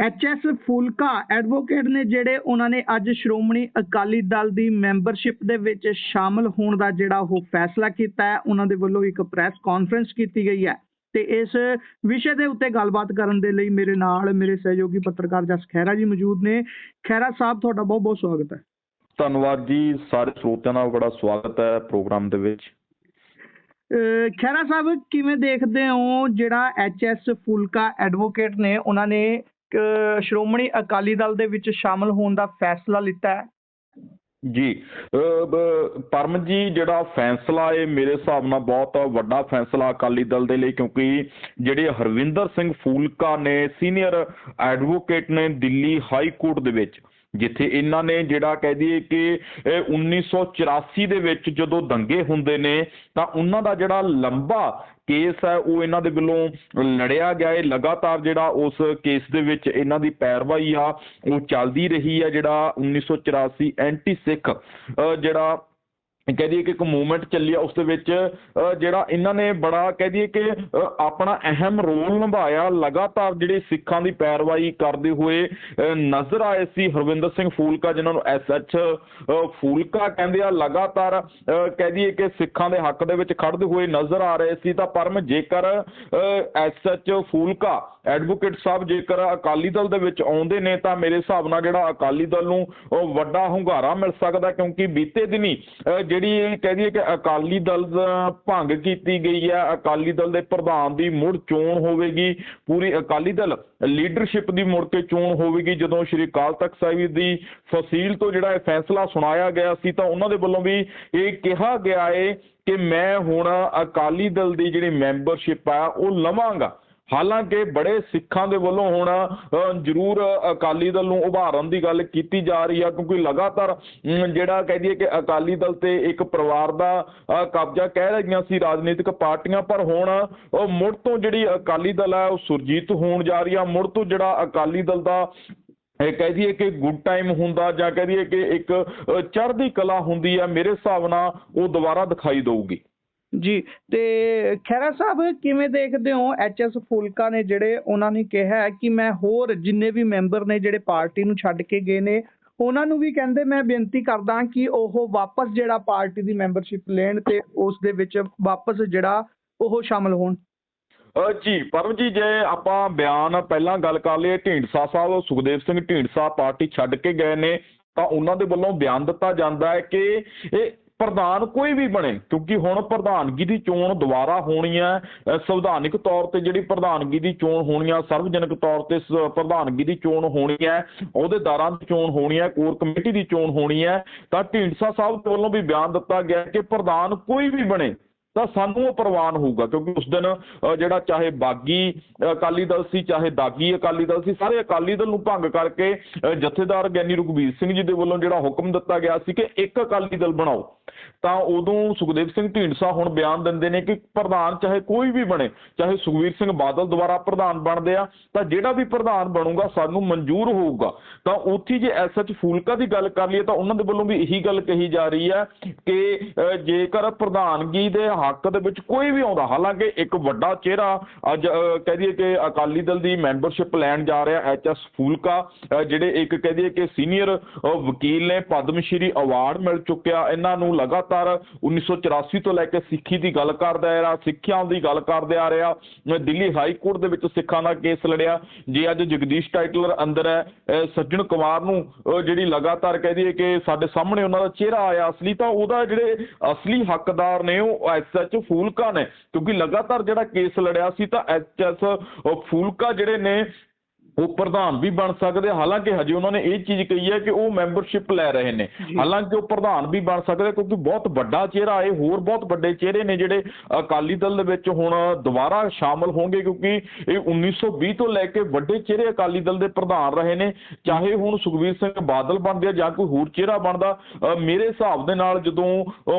HS Phoolka advocate ਨੇ ਜਿਹੜੇ ਉਹਨਾਂ ਨੇ ਅੱਜ ਸ਼੍ਰੋਮਣੀ ਅਕਾਲੀ ਦਲ ਦੀ ਮੈਂਬਰਸ਼ਿਪ ਦੇ ਵਿੱਚ ਸ਼ਾਮਲ ਹੋਣ ਦਾ ਜਿਹੜਾ ਉਹ ਫੈਸਲਾ ਕੀਤਾ ਹੈ ਉਹਨਾਂ ਦੇ ਵੱਲੋਂ ਇੱਕ ਪ੍ਰੈਸ ਕਾਨਫਰੰਸ ਕੀਤੀ ਗਈ ਹੈ ਤੇ ਇਸ ਵਿਸ਼ੇ ਦੇ ਉੱਤੇ ਗੱਲਬਾਤ ਕਰਨ ਦੇ ਲਈ ਮੇਰੇ ਨਾਲ ਮੇਰੇ ਸਹਿਯੋਗੀ ਪੱਤਰਕਾਰ ਜਸ ਖਹਿਰਾ ਜੀ ਮੌਜੂਦ ਨੇ। ਖਹਿਰਾ ਸਾਹਿਬ ਤੁਹਾਡਾ ਬਹੁਤ ਬਹੁਤ ਸਵਾਗਤ ਹੈ। ਧੰਨਵਾਦ ਜੀ ਸਾਰੇ ਸਰੋਤਿਆਂ ਦਾ ਬੜਾ ਸਵਾਗਤ ਹੈ ਪ੍ਰੋਗਰਾਮ ਦੇ ਵਿੱਚ। ਖਹਿਰਾ ਸਾਹਿਬ ਕਿਵੇਂ ਦੇਖਦੇ ਹੋ ਜਿਹੜਾ ਐਚਐਸ ਫੂਲਕਾ ਐਡਵੋਕੇਟ ਨੇ ਉਹਨਾਂ ਨੇ ਸ਼੍ਰੋਮਣੀ ਅਕਾਲੀ ਦਲ ਦੇ ਵਿੱਚ ਸ਼ਾਮਲ ਹੋਣ ਦਾ ਫੈਸਲਾ ਲਿੱਤਾ ਹੈ। ਜੀ ਪਰਮ ਜੀ, ਜਿਹੜਾ ਫੈਸਲਾ ਇਹ ਮੇਰੇ ਹਿਸਾਬ ਨਾਲ ਬਹੁਤ ਵੱਡਾ ਫੈਸਲਾ ਅਕਾਲੀ ਦਲ ਦੇ ਲਈ, ਕਿਉਂਕਿ ਜਿਹੜੇ ਹਰਵਿੰਦਰ ਸਿੰਘ ਫੂਲਕਾ ਨੇ ਸੀਨੀਅਰ ਐਡਵੋਕੇਟ ਨੇ ਦਿੱਲੀ ਹਾਈ ਕੋਰਟ ਦੇ ਵਿੱਚ ਜਿੱਥੇ ਇਹਨਾਂ ਨੇ ਜਿਹੜਾ ਕਹਿ ਦਈਏ ਕਿ, ਇਹ 1984 ਦੇ ਵਿੱਚ ਜਦੋਂ ਦੰਗੇ ਹੁੰਦੇ ਨੇ, ਤਾਂ ਉਹਨਾਂ ਦਾ ਜਿਹੜਾ ਲੰਬਾ ਕੇਸ ਹੈ, ਉਹ ਇਹਨਾਂ ਦੇ ਵੱਲੋਂ ਲੜਿਆ ਗਿਆ ਹੈ। ਲਗਾਤਾਰ ਜਿਹੜਾ ਉਸ ਕੇਸ ਦੇ ਵਿੱਚ ਇਹਨਾਂ ਦੀ ਪੈਰਵਾਈ ਆ, ਉਹ ਚੱਲਦੀ ਰਹੀ ਆ ਜਿਹੜਾ 1984 ਐਂਟੀ ਸਿੱਖ ਜਿਹੜਾ ਕਹਿ ਦਈਏ ਕਿ ਇੱਕ ਮੂਵਮੈਂਟ ਚੱਲੀ ਆ ਉਸ ਦੇ ਵਿੱਚ ਜਿਹੜਾ ਇਹਨਾਂ ਨੇ ਬੜਾ ਕਹਿ ਦਈਏ ਕਿ ਆਪਣਾ ਅਹਿਮ ਰੋਲ ਨਿਭਾਇਆ, ਲਗਾਤਾਰ ਜਿਹੜੇ ਸਿੱਖਾਂ ਦੀ ਪੈਰਵਾਈ ਕਰਦੇ ਹੋਏ ਨਜ਼ਰ ਆਏ ਸੀ ਹਰਵਿੰਦਰ ਸਿੰਘ ਫੂਲਕਾ, ਜਿਨ੍ਹਾਂ ਨੂੰ ਐਸਐਚ ਫੂਲਕਾ ਕਹਿੰਦੇ ਆ, ਲਗਾਤਾਰ ਕਹਿ ਦਈਏ ਕਿ ਸਿੱਖਾਂ ਦੇ ਹੱਕ ਦੇ ਵਿੱਚ ਖੜਦੇ ਹੋਏ ਨਜ਼ਰ ਆ ਰਹੇ ਸੀ। ਤਾਂ ਪਰਮ ਜੇਕਰ ਐਸਐਚ ਫੂਲਕਾ ਐਡਵੋਕੇਟ ਸਾਹਿਬ ਜੇਕਰ ਅਕਾਲੀ ਦਲ ਦੇ ਵਿੱਚ ਆਉਂਦੇ ਨੇ, ਤਾਂ ਮੇਰੇ ਹਿਸਾਬ ਨਾਲ ਜਿਹੜਾ ਅਕਾਲੀ ਦਲ ਨੂੰ ਉਹ ਵੱਡਾ ਹੁੰਗਾਰਾ ਮਿਲ ਸਕਦਾ, ਕਿਉਂਕਿ ਬੀਤੇ ਦਿਨੀ ਜਿਹੜੀ ਇਹ ਕਹਿ ਦਈਏ ਕਿ ਅਕਾਲੀ ਦਲ ਦਾ ਭੰਗ ਕੀਤੀ ਗਈ ਹੈ ਅਕਾਲੀ ਦਲ ਦੇ ਪ੍ਰਧਾਨ ਦੀ ਮੁੜ ਚੋਣ ਹੋਵੇਗੀ, ਪੂਰੀ ਅਕਾਲੀ ਦਲ ਲੀਡਰਸ਼ਿਪ ਦੀ ਮੁੜ ਕੇ ਚੋਣ ਹੋਵੇਗੀ, ਜਦੋਂ ਸ਼੍ਰੀ ਅਕਾਲ ਤਖਤ ਸਾਹਿਬ ਦੀ ਫਸੀਲ ਤੋਂ ਜਿਹੜਾ ਇਹ ਫੈਸਲਾ ਸੁਣਾਇਆ ਗਿਆ ਸੀ, ਤਾਂ ਉਹਨਾਂ ਦੇ ਵੱਲੋਂ ਵੀ ਇਹ ਕਿਹਾ ਗਿਆ ਹੈ ਕਿ ਮੈਂ ਹੁਣ ਅਕਾਲੀ ਦਲ ਦੀ ਜਿਹੜੀ ਮੈਂਬਰਸ਼ਿਪ ਆ, ਉਹ ਲਵਾਂਗਾ। ਹਾਲਾਂਕਿ ਬੜੇ ਸਿੱਖਾਂ ਦੇ ਵੱਲੋਂ ਹੁਣ ਅ, ਜ਼ਰੂਰ ਅਕਾਲੀ ਦਲ ਨੂੰ ਉਭਾਰਨ ਦੀ ਗੱਲ ਕੀਤੀ ਜਾ ਰਹੀ ਆ ਕਿਉਂਕਿ ਲਗਾਤਾਰ ਅਮ, ਜਿਹੜਾ ਕਹਿ ਦਈਏ ਕਿ ਅਕਾਲੀ ਦਲ ਤੇ ਇੱਕ ਪਰਿਵਾਰ ਦਾ ਕਬਜ਼ਾ ਕਹਿ ਰਹੀਆਂ ਸੀ ਰਾਜਨੀਤਿਕ ਪਾਰਟੀਆਂ ਪਰ ਹੁਣ ਉਹ ਮੁੜ ਤੋਂ ਜਿਹੜੀ ਅਕਾਲੀ ਦਲ ਹੈ ਉਹ ਸੁਰਜੀਤ ਹੋਣ ਜਾ ਰਹੀ ਆ ਮੁੜ ਤੋਂ ਜਿਹੜਾ ਅਕਾਲੀ ਦਲ ਦਾ ਇਹ ਕਹਿ ਦਈਏ ਕਿ ਗੁੱਡ ਟਾਈਮ ਹੁੰਦਾ ਜਾਂ ਕਹਿ ਦਈਏ ਕਿ ਇੱਕ ਚੜ੍ਹਦੀ ਕਲਾ ਹੁੰਦੀ ਆ ਮੇਰੇ ਹਿਸਾਬ ਨਾਲ ਉਹ ਦੁਬਾਰਾ ਦਿਖਾਈ ਦੇਊਗੀ। ਜੀ, ਤੇ ਖਹਿਰਾ ਸਾਹਿਬ, ਕਿਵੇਂ ਦੇਖਦੇ ਹੋ ਐਚਐਸ ਫੂਲਕਾ ਨੇ ਜਿਹੜੇ ਉਹਨਾਂ ਨੇ ਕਿਹਾ ਹੈ ਕਿ ਮੈਂ ਹੋਰ ਜਿੰਨੇ ਵੀ ਮੈਂਬਰ ਨੇ ਜਿਹੜੇ ਪਾਰਟੀ ਨੂੰ ਛੱਡ ਕੇ ਗਏ ਨੇ, ਉਹਨਾਂ ਨੂੰ ਵੀ ਕਹਿੰਦੇ ਮੈਂ ਬੇਨਤੀ ਕਰਦਾ ਕਿ ਉਹ ਵਾਪਸ ਜਿਹੜਾ ਪਾਰਟੀ ਦੀ ਮੈਂਬਰਸ਼ਿਪ ਲੈਣ ਤੇ ਉਸ ਦੇ ਵਿੱਚ ਵਾਪਸ ਜਿਹੜਾ ਉਹ ਸ਼ਾਮਲ ਹੋਣ। ਜੀ ਪਰਮ ਜੀ, ਜੇ ਆਪਾਂ ਬਿਆਨ ਪਹਿਲਾਂ ਗੱਲ ਕਰ ਲਈਏ, ਢੀਂਡਸਾ ਸਾਹਿਬ, ਸੁਖਦੇਵ ਸਿੰਘ ਢੀਂਡਸਾ ਪਾਰਟੀ ਛੱਡ ਕੇ ਗਏ ਨੇ, ਤਾਂ ਉਹਨਾਂ ਦੇ ਵੱਲੋਂ ਬਿਆਨ ਦਿੱਤਾ ਜਾਂਦਾ ਹੈ ਕਿ ਇਹ ਪ੍ਰਧਾਨ ਕੋਈ ਵੀ ਬਣੇ, ਕਿਉਂਕਿ ਹੁਣ ਪ੍ਰਧਾਨਗੀ ਦੀ ਚੋਣ ਦੁਬਾਰਾ ਹੋਣੀ ਹੈ ਸੰਵਿਧਾਨਿਕ ਤੌਰ ਤੇ ਜਿਹੜੀ ਪ੍ਰਧਾਨਗੀ ਦੀ ਚੋਣ ਹੋਣੀ ਆ, ਸਰਵਜਨਕ ਤੌਰ ਤੇ ਪ੍ਰਧਾਨਗੀ ਦੀ ਚੋਣ ਹੋਣੀ ਹੈ ਅਹੁਦੇਦਾਰਾਂ ਦੀ ਚੋਣ ਹੋਣੀ ਹੈ, ਕੋਰ ਕਮੇਟੀ ਦੀ ਚੋਣ ਹੋਣੀ ਹੈ, ਤਾਂ ਢੀਂਡਸਾ ਸਾਹਿਬ ਵੱਲੋਂ ਵੀ ਬਿਆਨ ਦਿੱਤਾ ਗਿਆ ਕਿ ਪ੍ਰਧਾਨ ਕੋਈ ਵੀ ਬਣੇ ਤਾਂ ਸਾਨੂੰ ਉਹ ਪ੍ਰਵਾਨ ਹੋਊਗਾ, ਕਿਉਂਕਿ ਉਸ ਦਿਨ ਜਿਹੜਾ ਚਾਹੇ ਬਾਗੀ ਅਕਾਲੀ ਦਲ ਸੀ, ਚਾਹੇ ਦਾਗੀ ਅਕਾਲੀ ਦਲ ਸੀ, ਸਾਰੇ ਅਕਾਲੀ ਦਲ ਨੂੰ ਭੰਗ ਕਰਕੇ ਜਥੇਦਾਰ ਗਿਆਨੀ ਰਘਬੀਰ ਸਿੰਘ ਜੀ ਦੇ ਵੱਲੋਂ ਜਿਹੜਾ ਹੁਕਮ ਦਿੱਤਾ ਗਿਆ ਸੀ ਕਿ ਇੱਕ ਅਕਾਲੀ ਦਲ ਬਣਾਓ। ਤਾਂ ਉਦੋਂ ਸੁਖਦੇਵ ਸਿੰਘ ਢੀਂਡਸਾ ਹੁਣ ਬਿਆਨ ਦਿੰਦੇ ਨੇ ਕਿ ਪ੍ਰਧਾਨ ਚਾਹੇ ਕੋਈ ਵੀ ਬਣੇ, ਚਾਹੇ ਸੁਖਵੀਰ ਸਿੰਘ ਬਾਦਲ ਦੁਆਰਾ ਪ੍ਰਧਾਨ ਬਣਦੇ ਆ, ਤਾਂ ਜਿਹੜਾ ਵੀ ਪ੍ਰਧਾਨ ਬਣੂਗਾ, ਸਾਨੂੰ ਮਨਜ਼ੂਰ ਹੋਊਗਾ। ਤਾਂ ਉੱਥੇ ਜੇ ਐਸਐਚ ਫੂਲਕਾ ਦੀ ਗੱਲ ਕਰ ਲਈਏ, ਤਾਂ ਉਹਨਾਂ ਦੇ ਵੱਲੋਂ ਵੀ ਇਹੀ ਗੱਲ ਕਹੀ ਜਾ ਰਹੀ ਹੈ ਕਿ ਜੇਕਰ ਪ੍ਰਧਾਨਗੀ ਦੇ ਹੱਕ ਦੇ ਵਿੱਚ ਕੋਈ ਵੀ ਆਉਂਦਾ। ਹਾਲਾਂਕਿ ਇੱਕ ਵੱਡਾ ਚਿਹਰਾ ਅੱਜ ਕਹਿ ਦਈਏ ਕਿ ਅਕਾਲੀ ਦਲ ਦੀ ਮੈਂਬਰਸ਼ਿਪ ਲੈਣ ਜਾ ਰਿਹਾ ਐਚਐਸ ਫੂਲਕਾ। ਜਿਹੜੇ ਇੱਕ ਕਹਿ ਦਈਏ ਕਿ ਸੀਨੀਅਰ ਵਕੀਲ ਨੇ ਪਦਮ ਸ਼੍ਰੀ ਅਵਾਰਡ ਮਿਲ ਚੁੱਕਿਆ। ਇਹਨਾਂ ਨੂੰ ਲਗਾਤਾਰ 1984 ਤੋਂ ਲੈ ਕੇ ਸਿੱਖੀ ਦੀ ਗੱਲ ਕਰਦਾ ਆ ਰਿਹਾ, ਸਿੱਖਿਆ ਦੀ ਗੱਲ ਕਰਦੇ ਆ ਰਿਹਾ। ਦਿੱਲੀ ਹਾਈ ਕੋਰਟ ਦੇ ਵਿੱਚ ਸਿੱਖਾਂ ਦਾ ਕੇਸ ਲੜਿਆ। ਜੇ ਅੱਜ ਜਗਦੀਸ਼ ਟਾਈਟਲਰ ਅੰਦਰ ਹੈ ਸੱਜਣ ਕੁਮਾਰ ਨੂੰ ਜਿਹੜੀ ਲਗਾਤਾਰ ਕਹਿ ਦਈਏ ਕਿ ਸਾਡੇ ਸਾਹਮਣੇ ਉਹਨਾਂ ਦਾ ਚਿਹਰਾ ਆਇਆ ਅਸਲੀ, ਤਾਂ ਉਹਦਾ ਜਿਹੜੇ ਅਸਲੀ ਹੱਕਦਾਰ ਨੇ ਉਹ ਐਸਐਚ ਫੂਲਕਾ ਨੇ ਕਿਉਂਕਿ ਲਗਾਤਾਰ ਜਿਹੜਾ ਕੇਸ ਲੜਿਆ ਸੀ ਤਾਂ ਐਚਐਸ ਫੂਲਕਾ ਜਿਹੜੇ ਨੇ ਉਹ ਪ੍ਰਧਾਨ ਵੀ ਬਣ ਸਕਦੇ ਹਾਲਾਂਕਿ ਹਜੇ ਉਹਨਾਂ ਨੇ ਇਹ ਚੀਜ਼ ਕਹੀ ਹੈ ਕਿ ਉਹ ਮੈਂਬਰਸ਼ਿਪ ਲੈ ਰਹੇ ਨੇ। ਹਾਲਾਂਕਿ ਉਹ ਪ੍ਰਧਾਨ ਵੀ ਬਣ ਸਕਦੇ ਕਿਉਂਕਿ ਬਹੁਤ ਵੱਡਾ ਚਿਹਰਾ ਹੈ ਹੋਰ ਬਹੁਤ ਵੱਡੇ ਚਿਹਰੇ ਨੇ ਜਿਹੜੇ ਅਕਾਲੀ ਦਲ ਦੇ ਵਿੱਚ ਹੁਣ ਦੁਬਾਰਾ ਸ਼ਾਮਲ ਹੋਣਗੇ ਕਿਉਂਕਿ ਇਹ 1920 ਤੋਂ ਲੈ ਕੇ ਵੱਡੇ ਚਿਹਰੇ ਅਕਾਲੀ ਦਲ ਦੇ ਪ੍ਰਧਾਨ ਰਹੇ ਨੇ ਚਾਹੇ ਹੁਣ ਸੁਖਵੀਰ ਸਿੰਘ ਬਾਦਲ ਬਣਦੇ ਆ ਜਾਂ ਕੋਈ ਹੋਰ ਚਿਹਰਾ ਬਣਦਾ ਮੇਰੇ ਹਿਸਾਬ ਦੇ ਨਾਲ ਜਦੋਂ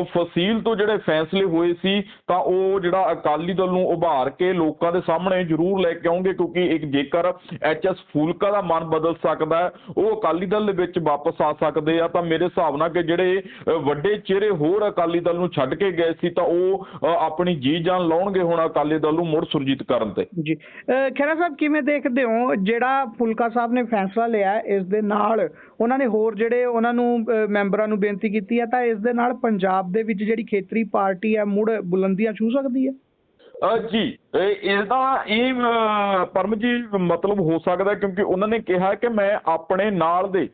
ਫਸੀਲ ਤੋਂ ਜਿਹੜੇ ਫੈਸਲੇ ਹੋਏ ਸੀ ਤਾਂ ਉਹ ਜਿਹੜਾ ਅਕਾਲੀ ਦਲ ਨੂੰ ਉਭਾਰ ਕੇ ਲੋਕਾਂ ਦੇ ਸਾਹਮਣੇ ਜ਼ਰੂਰ ਲੈ ਕੇ ਆਉਂਗੇ ਕਿਉਂਕਿ ਇੱਕ ਜੇਕਰ ਐਚ ਐਚਐਸ ਫੂਲਕਾ ਦਾ ਮਨ ਬਦਲ ਸਕਦਾ ਉਹ ਅਕਾਲੀ ਦਲ ਦੇ ਵਿੱਚ ਵਾਪਸ ਆ ਸਕਦੇ ਆ ਤਾਂ ਮੇਰੇ ਹਿਸਾਬ ਨਾਲ ਕਿ ਜਿਹੜੇ ਵੱਡੇ ਚਿਹਰੇ ਹੋਰ ਅਕਾਲੀ ਦਲ ਨੂੰ ਛੱਡ ਕੇ ਗਏ ਸੀ ਤਾਂ ਉਹ ਆਪਣੀ ਜੀ ਜਾਨ ਲਾਉਣਗੇ ਹੁਣ ਅਕਾਲੀ ਦਲ ਨੂੰ ਮੁੜ ਸੁਰਜੀਤ ਕਰਨ ਤੇ। ਜੀ ਅਹ ਖਹਿਰਾ ਸਾਹਿਬ ਕਿਵੇਂ ਦੇਖਦੇ ਹੋ ਜਿਹੜਾ ਫੁਲਕਾ ਸਾਹਿਬ ਨੇ ਫੈਸਲਾ ਲਿਆ ਹੈ, ਇਸ ਦੇ ਨਾਲ ਉਹਨਾਂ ਨੇ ਹੋਰ ਜਿਹੜੇ ਉਹਨਾਂ ਨੂੰ ਮੈਂਬਰਾਂ ਨੂੰ ਬੇਨਤੀ ਕੀਤੀ ਹੈ ਤਾਂ ਇਸ ਦੇ ਨਾਲ ਪੰਜਾਬ ਦੇ ਵਿੱਚ ਜਿਹੜੀ ਖੇਤਰੀ ਪਾਰਟੀ ਹੈ ਮੁੜ ਬੁਲੰਦੀਆਂ ਛੂ ਸਕਦੀ ਹੈ? ਜੀ ਇਹ ਇਹਦਾ ਇਹ ਪਰਮ ਜੀ, ਮਤਲਬ ਹੋ ਸਕਦਾ ਕਿਉਂਕਿ ਉਹਨਾਂ ਨੇ ਕਿਹਾ ਕਿ ਮੈਂ ਆਪਣੇ ਨਾਲ ਦੇ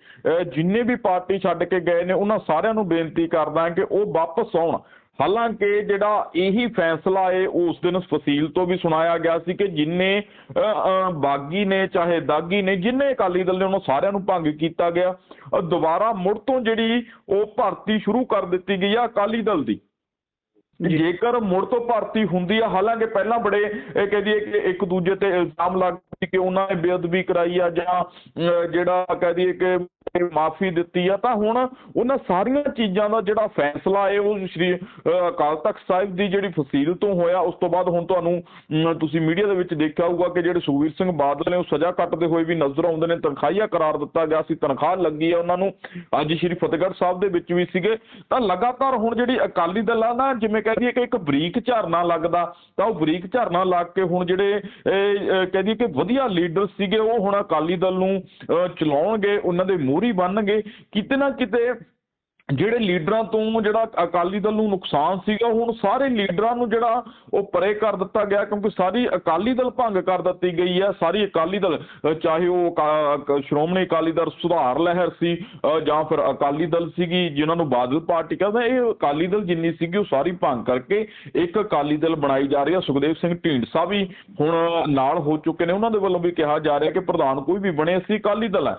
ਜਿੰਨੇ ਵੀ ਪਾਰਟੀ ਛੱਡ ਕੇ ਗਏ ਨੇ, ਉਹਨਾਂ ਸਾਰਿਆਂ ਨੂੰ ਬੇਨਤੀ ਕਰਦਾ ਕਿ ਉਹ ਵਾਪਸ ਆਉਣ। ਹਾਲਾਂਕਿ ਜਿਹੜਾ ਇਹੀ ਫੈਸਲਾ ਹੈ, ਉਸ ਦਿਨ ਫਸੀਲ ਤੋਂ ਵੀ ਸੁਣਾਇਆ ਗਿਆ ਸੀ ਕਿ ਜਿੰਨੇ ਬਾਗੀ ਨੇ, ਚਾਹੇ ਦਾਗੀ ਨੇ, ਜਿੰਨੇ ਅਕਾਲੀ ਦਲ ਨੇ, ਉਹਨਾਂ ਸਾਰਿਆਂ ਨੂੰ ਭੰਗ ਕੀਤਾ ਗਿਆ। ਦੁਬਾਰਾ ਮੁੜ ਤੋਂ ਜਿਹੜੀ ਉਹ ਭਰਤੀ ਸ਼ੁਰੂ ਕਰ ਦਿੱਤੀ ਗਈ ਆ ਅਕਾਲੀ ਦਲ ਦੀ। ਜੇਕਰ ਮੁੜ ਤੋਂ ਭਰਤੀ ਹੁੰਦੀ ਆ ਹਾਲਾਂਕਿ ਪਹਿਲਾਂ ਬੜੇ ਇਹ ਕਹਦੀਏ ਕਿ ਇੱਕ ਦੂਜੇ ਤੇ ਇਲਜ਼ਾਮ ਲੱਗਦੇ ਸੀ ਕਿ ਉਹਨਾਂ ਨੇ ਬੇਅਦਬੀ ਕਰਾਈ ਆ ਜਾਂ ਅਹ, ਜਿਹੜਾ ਕਹਦੀਏ ਕਿ ਮਾਫੀ ਦਿੱਤੀ ਆ ਤਾਂ ਹੁਣ ਉਹਨਾਂ ਸਾਰੀਆਂ ਚੀਜ਼ਾਂ ਦਾ ਜਿਹੜਾ ਫੈਸਲਾ ਹੈ ਉਹ ਸ਼੍ਰੀ ਅਹ, ਅਕਾਲ ਤਖਤ ਸਾਹਿਬ ਦੀ ਜਿਹੜੀ ਫਸੀਲ ਤੋਂ ਹੋਇਆ ਉਸ ਤੋਂ ਬਾਅਦ ਹੁਣ ਤੁਹਾਨੂੰ ਅਮ, ਤੁਸੀਂ ਮੀਡੀਆ ਦੇ ਵਿੱਚ ਦੇਖਿਆ ਹੋਊਗਾ ਕਿ ਜਿਹੜੇ ਸੁਖਵੀਰ ਸਿੰਘ ਬਾਦਲ ਨੇ ਉਹ ਸਜ਼ਾ ਕੱਟਦੇ ਹੋਏ ਵੀ ਨਜ਼ਰ ਆਉਂਦੇ ਨੇ ਤਨਖਾਹੀਆ ਕਰਾਰ ਦਿੱਤਾ ਗਿਆ ਸੀ ਤਨਖਾਹ ਲੱਗੀ ਆ ਉਹਨਾਂ ਨੂੰ। ਅੱਜ ਸ਼੍ਰੀ ਫਤਿਹਗੜ੍ਹ ਸਾਹਿਬ ਦੇ ਵਿੱਚ ਵੀ ਸੀਗੇ। ਤਾਂ ਲਗਾਤਾਰ ਹੁਣ ਜਿਹੜੀ ਅਕਾਲੀ ਦਲ ਆ ਨਾ ਜਿਵੇਂ ਕਹਿ ਦਈਏ ਕਿ ਇੱਕ ਬਰੀਕ ਝਰਨਾ ਲੱਗਦਾ ਤਾਂ ਉਹ ਬਰੀਕ ਝਰਨਾ ਲੱਗ ਕੇ ਹੁਣ ਜਿਹੜੇ ਇਹ, ਕਹਿ ਦਈਏ ਕਿ ਵਧੀਆ ਲੀਡਰ ਸੀਗੇ ਉਹ ਹੁਣ ਅਕਾਲੀ ਦਲ ਨੂੰ ਅਹ, ਚਲਾਉਣਗੇ ਉਹਨਾਂ ਦੇ ਮੂੰਹ ਮੋਹਰੀ ਬਣਨਗੇ। ਕਿਤੇ ਨਾ ਕਿਤੇ ਜਿਹੜੇ ਲੀਡਰਾਂ ਤੋਂ ਜਿਹੜਾ ਅਕਾਲੀ ਦਲ ਨੂੰ ਨੁਕਸਾਨ ਸੀਗਾ, ਹੁਣ ਸਾਰੇ ਲੀਡਰਾਂ ਨੂੰ ਜਿਹੜਾ ਉਹ ਪਰੇ ਕਰ ਦਿੱਤਾ ਗਿਆ, ਕਿਉਂਕਿ ਸਾਰੀ ਅਕਾਲੀ ਦਲ ਭੰਗ ਕਰ ਦਿੱਤੀ ਗਈ ਹੈ। ਸਾਰੀ ਅਕਾਲੀ ਦਲ ਚਾਹੇ ਉਹ ਸ਼੍ਰੋਮਣੀ ਅਕਾਲੀ ਦਲ ਸੁਧਾਰ ਲਹਿਰ ਸੀ ਜਾਂ ਫਿਰ ਅਕਾਲੀ ਦਲ ਸੀਗੀ, ਜਿਨ੍ਹਾਂ ਨੂੰ ਬਾਦਲ ਪਾਰਟੀ ਕਹਿੰਦਾ, ਇਹ ਅਕਾਲੀ ਦਲ ਜਿੰਨੀ ਸੀਗੀ, ਉਹ ਸਾਰੀ ਭੰਗ ਕਰਕੇ ਇੱਕ ਅਕਾਲੀ ਦਲ ਬਣਾਈ ਜਾ ਰਹੀ ਹੈ। ਸੁਖਦੇਵ ਸਿੰਘ ਢੀਂਡਸਾ ਵੀ ਹੁਣ ਨਾਲ ਹੋ ਚੁੱਕੇ ਨੇ। ਉਹਨਾਂ ਦੇ ਵੱਲੋਂ ਵੀ ਕਿਹਾ ਜਾ ਰਿਹਾ ਕਿ ਪ੍ਰਧਾਨ ਕੋਈ ਵੀ ਬਣੇ ਸੀ ਅਕਾਲੀ ਦਲ ਹੈ।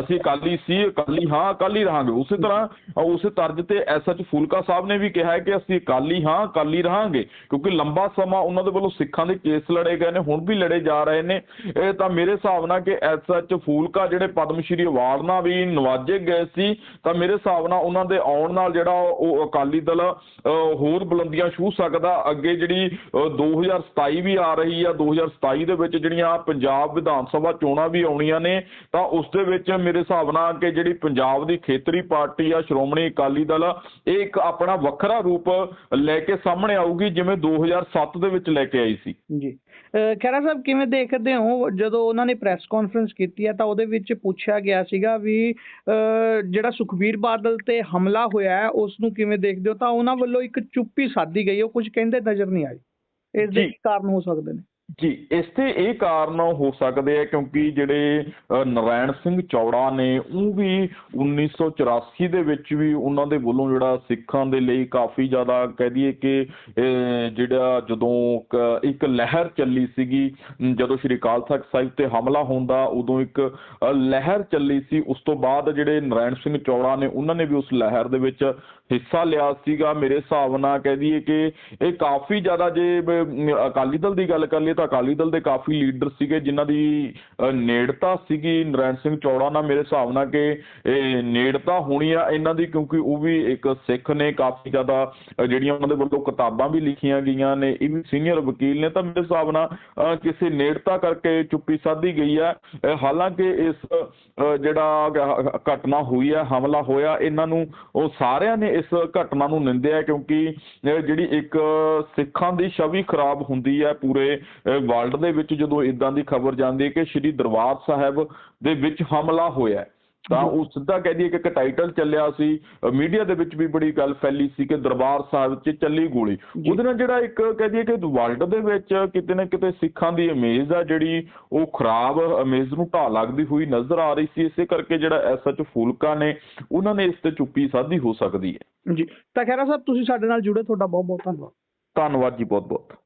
ਅਸੀਂ ਅਕਾਲੀ ਸੀ ਅਕਾਲੀ ਹਾਂ ਅਕਾਲੀ ਰਹਾਂਗੇ। ਉਸੇ ਤਰ੍ਹਾਂ ਉਸੇ ਤਰਜ਼ ਤੇ ਐਸਐਚ ਫੂਲਕਾ ਸਾਹਿਬ ਨੇ ਵੀ ਕਿਹਾ ਹੈ ਕਿ ਅਸੀਂ ਅਕਾਲੀ ਹਾਂ ਅਕਾਲੀ ਰਹਾਂਗੇ। ਕਿਉਂਕਿ ਲੰਬਾ ਸਮਾਂ ਉਹਨਾਂ ਦੇ ਵੱਲੋਂ ਸਿੱਖਾਂ ਦੇ ਕੇਸ ਲੜੇ ਗਏ ਨੇ ਹੁਣ ਵੀ ਲੜੇ ਜਾ ਰਹੇ ਨੇ। ਇਹ ਤਾਂ ਮੇਰੇ ਹਿਸਾਬ ਨਾਲ ਕਿ ਐਸਐਚ ਫੂਲਕਾ ਜਿਹੜੇ ਪਦਮ ਸ਼੍ਰੀ ਅਵਾਰਡ ਨਾਲ ਵੀ ਨਵਾਜੇ ਗਏ ਸੀ ਤਾਂ ਮੇਰੇ ਹਿਸਾਬ ਨਾਲ ਉਹਨਾਂ ਦੇ ਆਉਣ ਨਾਲ ਜਿਹੜਾ ਉਹ ਅਕਾਲੀ ਦਲ ਅ, ਹੋਰ ਬੁਲੰਦੀਆਂ ਛੂਹ ਸਕਦਾ। ਅੱਗੇ ਜਿਹੜੀ ਅ, 2027 ਵੀ ਆ ਰਹੀ ਆ 2027 ਦੇ ਵਿੱਚ ਜਿਹੜੀਆਂ ਪੰਜਾਬ ਵਿਧਾਨ ਸਭਾ ਚੋਣਾਂ ਵੀ ਆਉਣੀਆਂ ਨੇ ਤਾਂ ਉਸ ਦੇ ਵਿੱਚ ਮੇਰੇ ਹਿਸਾਬ ਨਾਲ ਕਿ ਜਿਹੜੀ ਪੰਜਾਬ ਦੀ ਖੇਤਰੀ ਪਾਰਟੀ ਆ ਸ਼੍ਰੋਮਣੀ ਅਕਾਲੀ ਦਲ ਇਹ ਇੱਕ ਆਪਣਾ ਵੱਖਰਾ ਰੂਪ ਲੈ ਕੇ ਸਾਹਮਣੇ ਆਊਗੀ ਜਿਵੇਂ 2007 ਦੇ ਵਿੱਚ ਲੈ ਕੇ ਆਈ ਸੀ। ਜੀ। ਖਹਿਰਾ ਸਾਹਿਬ ਕਿਵੇਂ ਦੇਖਦੇ ਹੋ? ਜਦੋਂ ਉਹਨਾਂ ਨੇ ਪ੍ਰੈਸ ਕਾਨਫਰੰਸ ਕੀਤੀ ਹੈ ਤਾਂ ਉਹਦੇ ਵਿੱਚ ਪੁੱਛਿਆ ਗਿਆ ਸੀਗਾ ਵੀ ਜਿਹੜਾ ਸੁਖਬੀਰ ਬਾਦਲ ਤੇ ਹਮਲਾ ਹੋਇਆ ਹੈ ਉਸ ਨੂੰ ਕਿਵੇਂ ਦੇਖਦੇ ਹੋ? ਤਾਂ ਉਹਨਾਂ ਵੱਲੋਂ ਇੱਕ ਚੁੱਪੀ ਸਾਧੀ ਗਈ ਉਹ ਕੁਝ ਕਹਿੰਦੇ ਨਜ਼ਰ ਨਹੀਂ ਆਏ ਇਸ ਦੇ ਕਾਰਨ ਹੋ ਸਕਦੇ ਨੇ। ਜੀ ਇਸ ਤੇ ਇਹ ਕਾਰਨ ਹੋ ਸਕਦੇ ਆ ਕਿਉਂਕਿ ਜਿਹੜੇ ਅ, ਨਰਾਇਣ ਸਿੰਘ ਚੌੜਾ ਨੇ ਉਹ ਵੀ 1984 ਦੇ ਵਿੱਚ ਵੀ ਉਹਨਾਂ ਦੇ ਵੱਲੋਂ ਜਿਹੜਾ ਸਿੱਖਾਂ ਦੇ ਲਈ ਕਾਫੀ ਜ਼ਿਆਦਾ ਕਹਿ ਦਈਏ ਕਿ ਜਿਹੜਾ ਜਦੋਂ ਇੱਕ ਲਹਿਰ ਚੱਲੀ ਸੀਗੀ ਜਦੋਂ ਸ਼੍ਰੀ ਅਕਾਲ ਤਖਤ ਸਾਹਿਬ ਤੇ ਹਮਲਾ ਹੁੰਦਾ ਉਦੋਂ ਇੱਕ ਲਹਿਰ ਚੱਲੀ ਸੀ ਉਸ ਤੋਂ ਬਾਅਦ ਜਿਹੜੇ ਨਰਾਇਣ ਸਿੰਘ ਚੌੜਾ ਨੇ ਉਹਨਾਂ ਨੇ ਵੀ ਉਸ ਲਹਿਰ ਦੇ ਵਿੱਚ ਹਿੱਸਾ ਲਿਆ ਸੀਗਾ। ਮੇਰੇ ਹਿਸਾਬ ਨਾਲ ਕਹਿ ਦਈਏ ਕਿ ਇਹ ਕਾਫੀ ਜ਼ਿਆਦਾ ਜੇ ਅਕਾਲੀ ਦਲ ਦੀ ਗੱਲ ਕਰ ਲਈਏ ਤਾਂ ਅਕਾਲੀ ਦਲ ਦੇ ਕਾਫੀ ਲੀਡਰ ਸੀਗੇ, ਜਿਨ੍ਹਾਂ ਦੀ ਨੇੜਤਾ ਸੀਗੀ ਨਰਾਇਣ ਸਿੰਘ ਚੌੜਾ ਨਾਲ ਮੇਰੇ ਹਿਸਾਬ ਨਾਲ ਕਿ ਨੇੜਤਾ ਹੋਣੀ ਆ ਇਹਨਾਂ ਦੀ, ਕਿਉਂਕਿ ਉਹ ਵੀ ਇੱਕ ਸਿੱਖ ਨੇ, ਕਾਫੀ ਜ਼ਿਆਦਾ ਜਿਹੜੀਆਂ ਉਹਨਾਂ ਦੇ ਵੱਲੋਂ ਕਿਤਾਬਾਂ ਵੀ ਲਿਖੀਆਂ ਗਈਆਂ ਨੇ, ਇਹ ਵੀ ਸੀਨੀਅਰ ਵਕੀਲ ਨੇ, ਤਾਂ ਮੇਰੇ ਹਿਸਾਬ ਨਾਲ ਕਿਸੇ ਨੇੜਤਾ ਕਰਕੇ ਚੁੱਪੀ ਸਾਧੀ ਗਈ ਹੈ ਹਾਲਾਂਕਿ ਇਸ ਜਿਹੜਾ ਘਟਨਾ ਹੋਈ ਹੈ ਹਮਲਾ ਹੋਇਆ, ਇਹਨਾਂ ਨੂੰ, ਉਹ ਸਾਰਿਆਂ ਨੇ ਇਸ ਘਟਨਾ ਨੂੰ ਨਿੰਦਿਆ, ਕਿਉਂਕਿ ਜਿਹੜੀ ਇੱਕ ਸਿੱਖਾਂ ਦੀ ਛਵੀ ਖਰਾਬ ਹੁੰਦੀ ਹੈ ਪੂਰੇ ਵਰਲਡ ਦੇ ਵਿੱਚ ਜਦੋਂ ਇਦਾਂ ਦੀ ਖਬਰ ਜਾਂਦੀ ਹੈ ਕਿ ਸ਼੍ਰੀ ਦਰਬਾਰ ਸਾਹਿਬ ਦੇ ਵਿੱਚ ਹਮਲਾ ਹੋਇਆ। ਤਾਂ ਉਹ ਸਿੱਧਾ ਕਹਿ ਦਈਏ ਕਿ ਇੱਕ ਟਾਈਟਲ ਚੱਲਿਆ ਸੀ। ਮੀਡੀਆ ਦੇ ਵਿੱਚ ਵੀ ਬੜੀ ਗੱਲ ਫੈਲੀ ਸੀ ਕਿ ਦਰਬਾਰ ਸਾਹਿਬ 'ਚ ਚੱਲੀ ਗੋਲੀ। ਉਹਦੇ ਨਾਲ ਜਿਹੜਾ ਇੱਕ ਕਹਿ ਦਈਏ ਕਿ ਵਰਲਡ ਦੇ ਵਿੱਚ ਕਿਤੇ ਨਾ ਕਿਤੇ ਸਿੱਖਾਂ ਦੀ ਇਮੇਜ ਆ ਜਿਹੜੀ ਉਹ ਖਰਾਬ ਇਮੇਜ ਨੂੰ ਢਾਹ ਲੱਗਦੀ ਹੋਈ ਨਜ਼ਰ ਆ ਰਹੀ ਸੀ। ਇਸੇ ਕਰਕੇ ਜਿਹੜਾ ਐਸਐਚ ਫੂਲਕਾ ਨੇ ਉਹਨਾਂ ਨੇ ਇਸ ਤੇ ਚੁੱਪੀ ਸਾਧੀ ਹੋ ਸਕਦੀ ਹੈ। ਜੀ। ਤਾਂ ਖਹਿਰਾ ਸਾਹਿਬ ਤੁਸੀਂ ਸਾਡੇ ਨਾਲ ਜੁੜੇ ਤੁਹਾਡਾ ਬਹੁਤ ਬਹੁਤ ਧੰਨਵਾਦ। ਧੰਨਵਾਦ ਜੀ ਬਹੁਤ ਬਹੁਤ